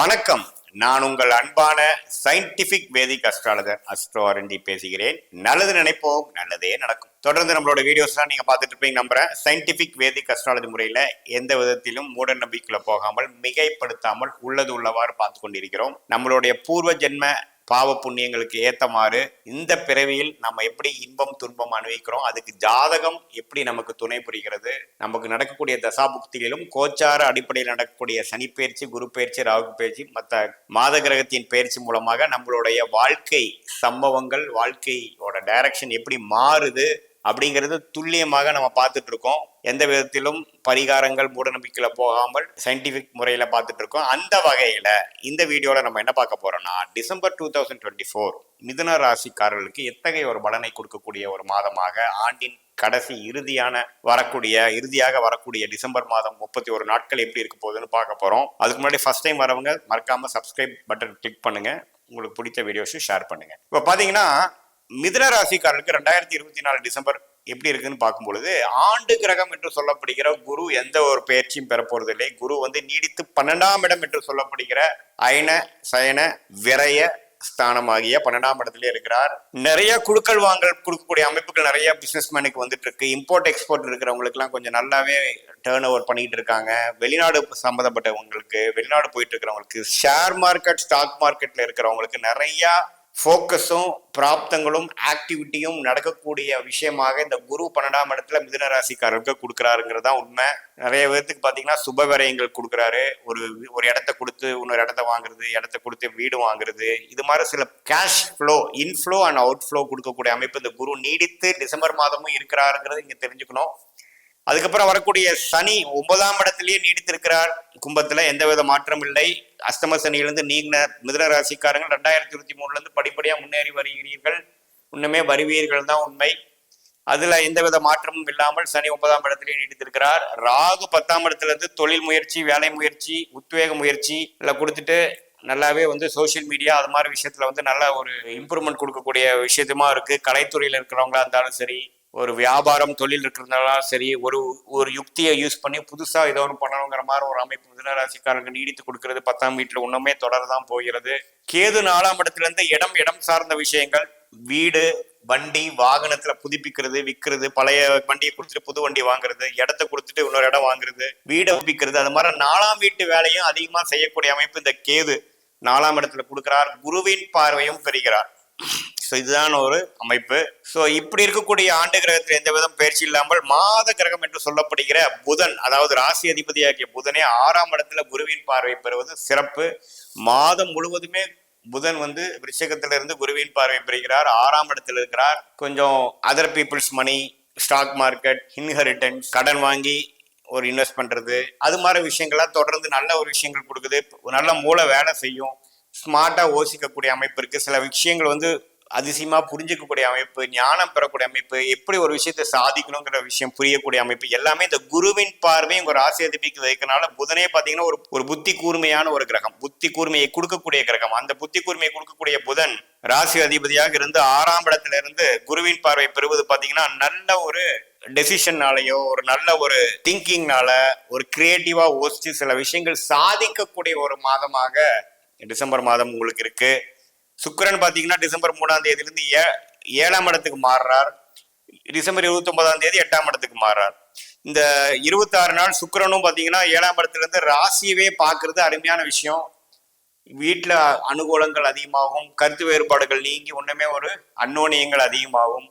வணக்கம். நான் உங்கள் அன்பான சயின்டிபிக் வேதிக் அஸ்ட்ராலஜர் அஸ்ட்ரோ அரண்டி பேசுகிறேன். நல்லது நினைப்போம் நல்லதே நடக்கும். தொடர்ந்து நம்மளோட வீடியோஸ் தான் நீங்க பார்த்துட்டு இருப்பீங்க நம்புறேன். சயின்டிபிக் வேதிக் அஸ்ட்ராலஜி முறையில எந்த விதத்திலும் மூட நம்பிக்கையில போகாமல் மிகைப்படுத்தாமல் உள்ளது உள்ளவாறு பார்த்து கொண்டிருக்கிறோம். நம்மளுடைய பூர்வ ஜென்ம பாவ புண்ணியங்களுக்கு ஏத்தமாறு இந்த பிறவியில் நம்ம எப்படி இன்பம் துன்பம் அனுபவிக்கிறோம் அதுக்கு ஜாதகம் எப்படி நமக்கு துணை புரிகிறது நமக்கு நடக்கக்கூடிய தசாபுக்திகளிலும் கோச்சார அடிப்படையில் நடக்கக்கூடிய சனிப்பெயர்ச்சி குரு பயிற்சி ராகு பயிற்சி மற்ற மாத கிரகத்தின் பயிற்சி மூலமாக நம்மளுடைய வாழ்க்கை சம்பவங்கள் வாழ்க்கையோட டைரக்ஷன் எப்படி மாறுது அப்படிங்கிறது துல்லியமாக நம்ம பார்த்துட்டு இருக்கோம் எந்த விதத்திலும் பரிகாரங்கள் மூடநம்பிக்கையில போகாமல் சயின்டிஃபிக் முறையில பார்த்துட்டு இருக்கோம் அந்த வகையில இந்த வீடியோல நம்ம என்ன பார்க்க போறோம்னா December two thousand twenty four மிதுன ராசிக்காரர்களுக்கு எத்தகைய ஒரு பலனை கொடுக்கக்கூடிய ஒரு மாதமாக ஆண்டின் கடைசி இறுதியான வரக்கூடிய இறுதியாக வரக்கூடிய டிசம்பர் மாதம் முப்பத்தி ஒரு நாட்கள் எப்படி இருக்க போகுதுன்னு பார்க்க போகிறோம் அதுக்கு முன்னாடி ஃபர்ஸ்ட் டைம் வரவங்க மறக்காம சப்ஸ்கிரைப் பட்டன் கிளிக் பண்ணுங்க. உங்களுக்கு பிடிச்ச வீடியோஸும் ஷேர் பண்ணுங்க. இப்போ பார்த்தீங்கன்னா மிதுன ராசிக்காரர்களுக்கு ரெண்டாயிரத்தி இருபத்தி நாலு டிசம்பர் எப்படி இருக்குன்னு பார்க்கும் பொழுது ஆண்டு கிரகம் என்று சொல்லப்படுகிற குரு எந்த ஒரு பயிற்சியும் பெற போறதில்லை. குரு வந்து நீடித்து பன்னெண்டாம் இடம் என்று சொல்லப்படுகிற அயன சயன விரய ஸ்தானமாகிய பன்னெண்டாம் இடத்துல இருக்கிறார். நிறைய குழுக்கள் வாங்கல் கொடுக்கக்கூடிய அமைப்புகள் நிறைய பிசினஸ்மேனுக்கு வந்துட்டு இருக்கு இம்போர்ட் எக்ஸ்போர்ட் இருக்கிறவங்களுக்கு எல்லாம் கொஞ்சம் நல்லாவே டேர்ன் ஓவர் பண்ணிட்டு இருக்காங்க. வெளிநாடு சம்மந்தப்பட்டவங்களுக்கு வெளிநாடு போயிட்டு இருக்கிறவங்களுக்கு ஷேர் மார்க்கெட் ஸ்டாக் மார்க்கெட்ல இருக்கிறவங்களுக்கு நிறைய ஃபோக்கஸும் பிராப்தங்களும் ஆக்டிவிட்டியும் நடக்கக்கூடிய விஷயமாக இந்த குரு பன்னெண்டாம் இடத்துல மிதுன ராசிக்காரருக்கு கொடுக்குறாருங்கிறது தான் உண்மை. நிறைய பேர்த்துக்கு பார்த்தீங்கன்னா சுப விரயங்கள் கொடுக்குறாரு. ஒரு ஒரு இடத்த கொடுத்து இன்னொரு இடத்த வாங்குறது இடத்த கொடுத்து வீடு வாங்குறது. இது மாதிரி சில cash flow inflow and outflow கொடுக்கக்கூடிய அமைப்பு இந்த குரு நீடித்து டிசம்பர் மாதமும் இருக்கிறாருங்கிறது இங்கே தெரிஞ்சுக்கணும். அதுக்கப்புறம் வரக்கூடிய சனி ஒன்பதாம் இடத்திலேயே நீடித்திருக்கிறார். கும்பத்துல எந்தவித மாற்றம் இல்லை. அஸ்தம சனியிலிருந்து நீங்கின மிதுன ராசிக்காரங்க ரெண்டாயிரத்தி இருபத்தி மூணுலேருந்து படிப்படியாக முன்னேறி வருகிறீர்கள். இன்னுமே வருவீர்கள் தான் உண்மை. அதுல எந்தவித மாற்றமும் இல்லாமல் சனி ஒன்பதாம் இடத்திலே நீடித்திருக்கிறார். ராகு பத்தாம் இடத்துல இருந்து தொழில் முயற்சி வேலை முயற்சி உத்வேக முயற்சி எல்லாம் கொடுத்துட்டு நல்லாவே வந்து சோஷியல் மீடியா அது மாதிரி விஷயத்துல வந்து நல்ல ஒரு இம்ப்ரூவ்மெண்ட் கொடுக்கக்கூடிய விஷயத்துமா இருக்கு. கலைத்துறையில இருக்கிறவங்களா இருந்தாலும் சரி ஒரு வியாபாரம் தொழில் இருக்கிறதுனாலும் சரி ஒரு ஒரு யுக்தியை யூஸ் பண்ணி புதுசா ஏதோ ஒன்று பண்ணணுங்கிற மாதிரி ஒரு அமைப்பு மிதனராசிக்காரங்க நீடித்து கொடுக்கறது. பத்தாம் வீட்டுல இன்னுமே தொடர்தான் போகிறது. கேது நாலாம் இடத்துலேருந்து இடம் இடம் சார்ந்த விஷயங்கள் வீடு வண்டி வாகனத்துல புதுப்பிக்கிறது விற்கிறது பழைய வண்டியை கொடுத்துட்டு புது வண்டி வாங்குறது இடத்த கொடுத்துட்டு இன்னொரு இடம் வாங்குறது வீடை புதுப்பிக்கிறது அது மாதிரி நாலாம் வீட்டு வேலையும் அதிகமா செய்யக்கூடிய அமைப்பு இந்த கேது நாலாம் இடத்துல கொடுக்கிறார். குருவின் பார்வையும் பெறுகிறார். ஸோ இதுதான் ஒரு அமைப்பு. ஸோ இப்படி இருக்கக்கூடிய ஆண்டு கிரகத்தில் எந்த விதம் பயிற்சி இல்லாமல் மாத கிரகம் என்று சொல்லப்படுகிற புதன் அதாவது ராசி அதிபதியாகிய புதனே ஆறாம் இடத்துல குருவின் பார்வை பெறுவது சிறப்பு. மாதம் முழுவதுமே புதன் வந்து விருச்சகத்துல இருந்து குருவின் பார்வை பெறுகிறார் ஆறாம் இடத்தில் இருக்கிறார். கொஞ்சம் other people's money stock market inheritance கடன் வாங்கி ஒரு இன்வெஸ்ட் பண்ணுறது அது மாதிரி விஷயங்கள்லாம் தொடர்ந்து நல்ல ஒரு விஷயங்கள் கொடுக்குது. நல்ல மூளை வேலை செய்யும். ஸ்மார்ட்டாக யோசிக்கக்கூடிய அமைப்பு இருக்குது சில விஷயங்கள் வந்து அதிசயமாக புரிஞ்சுக்கக்கூடிய அமைப்பு ஞானம் பெறக்கூடிய அமைப்பு எப்படி ஒரு விஷயத்தை சாதிக்கணுங்கிற விஷயம் புரியக்கூடிய அமைப்பு எல்லாமே இந்த குருவின் பார்வை உங்கள் ராசி அதிபிக்கு வைக்கிறனால புதனே பார்த்தீங்கன்னா ஒரு ஒரு புத்தி கூர்மையான ஒரு கிரகம். புத்தி கூர்மையை கொடுக்கக்கூடிய கிரகம். அந்த புத்தி கூர்மையை கொடுக்கக்கூடிய புதன் ராசி அதிபதியாக இருந்து ஆறாம் இடத்துல இருந்து குருவின் பார்வை பெறுவது பார்த்தீங்கன்னா நல்ல ஒரு டெசிஷன்னாலேயோ ஒரு நல்ல ஒரு திங்கிங்னால ஒரு கிரியேட்டிவா யோசிச்சு சில விஷயங்கள் சாதிக்கக்கூடிய ஒரு மாதமாக டிசம்பர் மாதம் உங்களுக்கு இருக்கு. சுக்கிரன் பார்த்தீங்கன்னா டிசம்பர் மூணாம் தேதியிலிருந்து ஏ ஏழாம் இடத்துக்கு மாறுறார். டிசம்பர் இருபத்தி ஒன்பதாம் தேதி எட்டாம் இடத்துக்கு மாறுறார். இந்த இருபத்தாறு நாள் சுக்கிரனும் பார்த்தீங்கன்னா ஏழாம் இடத்துலேருந்து ராசியவே பார்க்கறது அருமையான விஷயம். வீட்டில் அனுகூலங்கள் அதிகமாகும். கருத்து வேறுபாடுகள் நீங்கி ஒன்றுமே ஒரு அன்னோனியங்கள் அதிகமாகும்.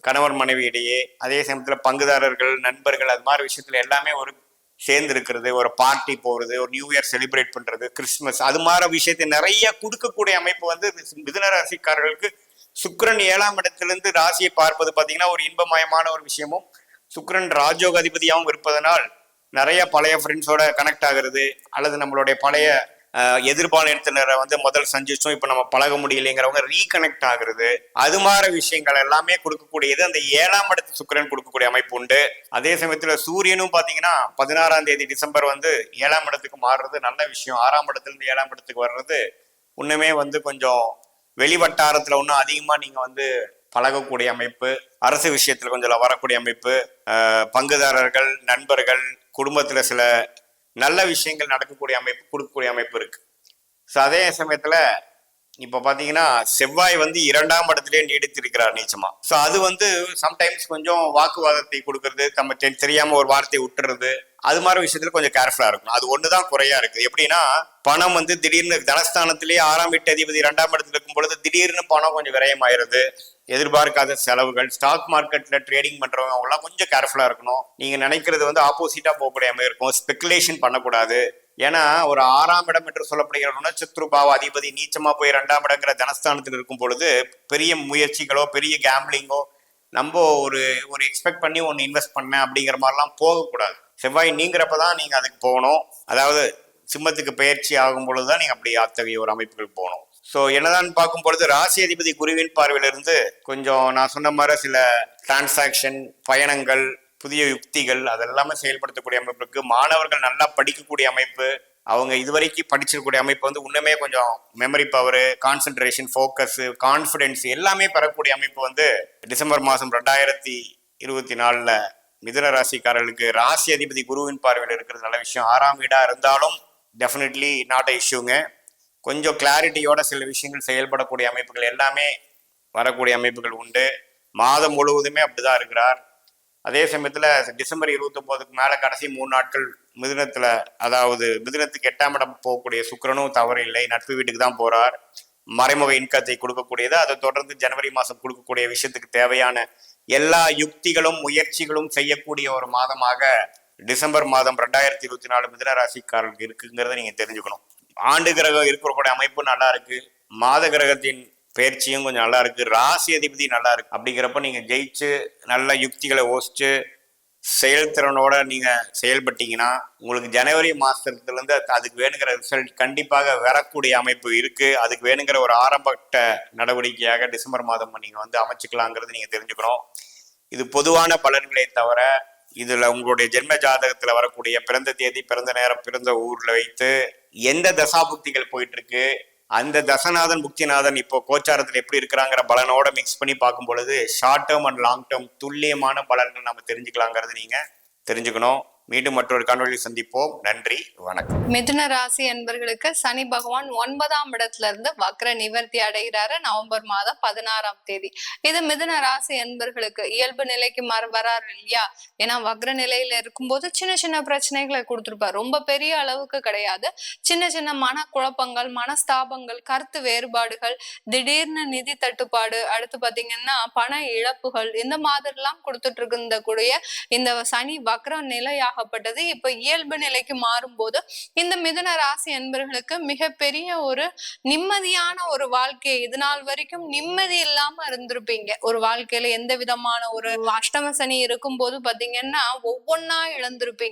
கணவன் மனைவி இடையே அதே சமயத்தில் பங்குதாரர்கள் நண்பர்கள் அது மாதிரி விஷயத்துல எல்லாமே ஒரு சேர்ந்து இருக்கிறது ஒரு பார்ட்டி போகிறது ஒரு நியூ இயர் செலிப்ரேட் பண்ணுறது கிறிஸ்மஸ் அது மாதிரி விஷயத்தை நிறைய கொடுக்கக்கூடிய அமைப்பு வந்து மிதுன ராசிக்காரர்களுக்கு சுக்கிரன் ஏழாம் இடத்திலிருந்து ராசியை பார்ப்பது பார்த்தீங்கன்னா ஒரு இன்பமயமான ஒரு விஷயமும் சுக்கரன் ராஜோக அதிபதியாகவும் இருப்பதனால் நிறைய பழைய ஃப்ரெண்ட்ஸோட கனெக்ட் ஆகிறது அல்லது நம்மளுடைய பழைய எதிர்பாலினத்தினரை வந்து முதல் சந்திச்சோம் இப்போ நம்ம பழக முடியலைங்கிறவங்க ரீகனெக்ட் ஆகுறது. அது மாதிரி விஷயங்கள் எல்லாமே கொடுக்கக்கூடியது அந்த ஏழாம் இடத்து சுக்கிரன் கொடுக்கக்கூடிய அமைப்பு உண்டு. அதே சமயத்தில் சூரியனும் பார்த்தீங்கன்னா பதினாறாம் தேதி டிசம்பர் வந்து ஏழாம் இடத்துக்கு மாறுறது நல்ல விஷயம். ஆறாம் இடத்துலேருந்து ஏழாம் இடத்துக்கு வர்றது இன்னுமே வந்து கொஞ்சம் வெளி வட்டாரத்துல இன்னும் அதிகமாக நீங்கள் வந்து பழகக்கூடிய அமைப்பு. அரசு விஷயத்தில் கொஞ்சம் வரக்கூடிய அமைப்பு. பங்குதாரர்கள் நண்பர்கள் குடும்பத்தில் சில நல்ல விஷயங்கள் நடக்கக்கூடிய அமைப்பு கொடுக்கக்கூடிய அமைப்பு இருக்கு. ஸோ அதே சமயத்துல இப்போ பார்த்தீங்கன்னா செவ்வாய் வந்து இரண்டாம் இடத்துலேயே நீடித்திருக்கிறார் நீச்சமா. ஸோ அது வந்து சம்டைம்ஸ் கொஞ்சம் வாக்குவாதத்தை கொடுக்கறது நம்ம தெரியாம ஒரு வார்த்தையை விட்டுறது அது மாதிரி விஷயத்துல கொஞ்சம் கேர்ஃபுல்லா இருக்கணும். அது ஒன்று தான் குறையா இருக்குது. எப்படின்னா பணம் வந்து திடீர்னு தனஸ்தானத்திலேயே ஆறாம் வீட்டு அதிபதி இரண்டாம் இடத்துல இருக்கும் பொழுது திடீர்னு பணம் கொஞ்சம் விரயமாயிருது. எதிர்பார்க்காத செலவுகள் ஸ்டாக் மார்க்கெட்ல ட்ரேடிங் பண்றவங்க எல்லாம் கொஞ்சம் கேர்ஃபுல்லா இருக்கணும். நீங்க நினைக்கிறது வந்து ஆப்போசிட்டா போகக்கூடிய மாதிரி இருக்கும். ஸ்பெகுலேஷன் பண்ணக்கூடாது. ஏன்னா ஒரு ஆறாம் இடம் என்று சொல்லப்படுகிற நட்சத்திர பாவ அதிபதி நீச்சமா போய் ரெண்டாம் இடங்கிற தனஸ்தானத்தில் இருக்கும் பொழுது பெரிய முயற்சிகளோ பெரிய கேம்பிளிங்கோ நம்ம ஒரு ஒரு எக்ஸ்பெக்ட் பண்ணி ஒன்று இன்வெஸ்ட் பண்ணேன் அப்படிங்கிற மாதிரிலாம் போகக்கூடாது. செவ்வாய் நீங்கிறப்ப தான் நீங்கள் அதுக்கு போகணும். அதாவது சிம்மத்துக்கு பயிற்சி ஆகும் பொழுது தான் நீங்கள் அப்படி அத்தகைய ஒரு அமைப்புகளுக்கு போகணும். ஸோ என்னதான் பார்க்கும் பொழுது ராசி அதிபதி குருவின் பார்வையிலிருந்து கொஞ்சம் நான் சொன்ன மாதிரி சில டிரான்சாக்ஷன் பயணங்கள் புதிய யுக்திகள் அதெல்லாமே செயல்படுத்தக்கூடிய அமைப்பு இருக்குது மாணவர்கள் நல்லா படிக்கக்கூடிய அமைப்பு அவங்க இதுவரைக்கும் படிச்சிருக்கக்கூடிய அமைப்பு வந்து இன்னுமே கொஞ்சம் memory power concentration focus confidence எல்லாமே பெறக்கூடிய அமைப்பு வந்து டிசம்பர் மாதம் ரெண்டாயிரத்தி இருபத்தி நாலில் மிதுன ராசிக்காரர்களுக்கு ராசி அதிபதி குருவின் பார்வையில் இருக்கிறது நல்ல விஷயம். ஆறாம் வீடாக இருந்தாலும் டெஃபினெட்லி நாட் அ இஷ்யூங்க கொஞ்சம் கிளாரிட்டியோட சில விஷயங்கள் செயல்படக்கூடிய அமைப்புகள் எல்லாமே வரக்கூடிய அமைப்புகள் உண்டு. மாதம் முழுவதுமே அப்படிதான் இருக்கிறார். அதே சமயத்தில் டிசம்பர் இருபத்தி ஒன்பதுக்கு கடைசி மூணு நாட்கள் மிதினத்தில் அதாவது மிதுனத்துக்கு எட்டாம் இடம் போகக்கூடிய சுக்கிரனும் தவறு இல்லை. நட்பு வீட்டுக்கு தான் போகிறார் மறைமுக இன்கத்தை கொடுக்கக்கூடியது. அதை தொடர்ந்து ஜனவரி மாதம் கொடுக்கக்கூடிய விஷயத்துக்கு தேவையான எல்லா யுக்திகளும் முயற்சிகளும் செய்யக்கூடிய ஒரு மாதமாக டிசம்பர் மாதம் ரெண்டாயிரத்தி இருபத்தி நாலு மிதின ராசிக்காரர்களுக்கு இருக்குங்கிறத நீங்கள் தெரிஞ்சுக்கணும். ஆண்டு கிரகம் இருக்கக்கூடிய அமைப்பு நல்லா இருக்கு. மாத கிரகத்தின் பயிற்சியும் கொஞ்சம் நல்லா இருக்கு ராசி அதிபதி நல்லா இருக்கு. அப்படிங்கிறப்ப நீங்க ஜெயிச்சு நல்ல யுக்திகளை ஓசிச்சு செயல்திறனோட நீங்க செயல்பட்டீங்கன்னா உங்களுக்கு ஜனவரி மாசத்துல இருந்து அதுக்கு வேணுங்கிற ரிசல்ட் கண்டிப்பாக வரக்கூடிய அமைப்பு இருக்கு. அதுக்கு வேணுங்கிற ஒரு ஆரம்பட்ட நடவடிக்கையாக டிசம்பர் மாதம் நீங்க வந்து அமைச்சுக்கலாங்கிறது நீங்க தெரிஞ்சுக்கணும். இது பொதுவான பலன்களை தவிர இதுல உங்களுடைய ஜென்ம ஜாதகத்துல வரக்கூடிய பிறந்த தேதி பிறந்த நேரம் பிறந்த ஊர்ல வைத்து எந்த தசாபுக்திகள் போயிட்டு இருக்கு அந்த தசநாதன் புக்திநாதன் இப்போ கோச்சாரத்தில் எப்படி இருக்கிறாங்கிற பலனோட மிக்ஸ் பண்ணி பார்க்கும் பொழுது short term and long term துல்லியமான பலன்கள் நம்ம தெரிஞ்சுக்கலாங்கிறது நீங்கள் தெரிஞ்சுக்கணும். மீண்டும் மற்றொரு காணொலி சந்திப்போம். நன்றி வணக்கம். மிதுன ராசி என்பர்களுக்கு சனி பகவான் ஒன்பதாம் இடத்துல இருந்து வக்ர நிவர்த்தி அடைகிறாரு. நவம்பர் மாதம் பதினாறாம் தேதி. இது மிதுன ராசி என்பர்களுக்கு இயல்பு நிலைக்கு மறு வராரு இல்லையா? ஏன்னா வக்ர நிலையில இருக்கும்போது சின்ன சின்ன பிரச்சனைகளை கொடுத்துருப்பாரு. ரொம்ப பெரிய அளவுக்கு கிடையாது. சின்ன சின்ன மன குழப்பங்கள் மனஸ்தாபங்கள் கருத்து வேறுபாடுகள் திடீர்னு நிதி தட்டுப்பாடு அடுத்து பாத்தீங்கன்னா பண இழப்புகள் இந்த மாதிரிலாம் கொடுத்துட்டு இருந்த கூடிய இந்த சனி வக்ர நிலையாகப்பட்டது இப்ப இயல்பு நிலைக்கு மாறும்போது இந்த மிதுன ராசி என்பர்களுக்கு மிகப்பெரிய ஒரு நிம்மதியான ஒரு வாழ்க்கை. இது நாள் வரைக்கும் நிம்மதி இல்லாம இருந்திருப்பீங்க. ஒரு வாழ்க்கையில எந்த விதமான ஒரு அஷ்டம சனி இருக்கும் போது பாத்தீங்கன்னா ஒவ்வொன்னா இழந்திருப்பீங்க.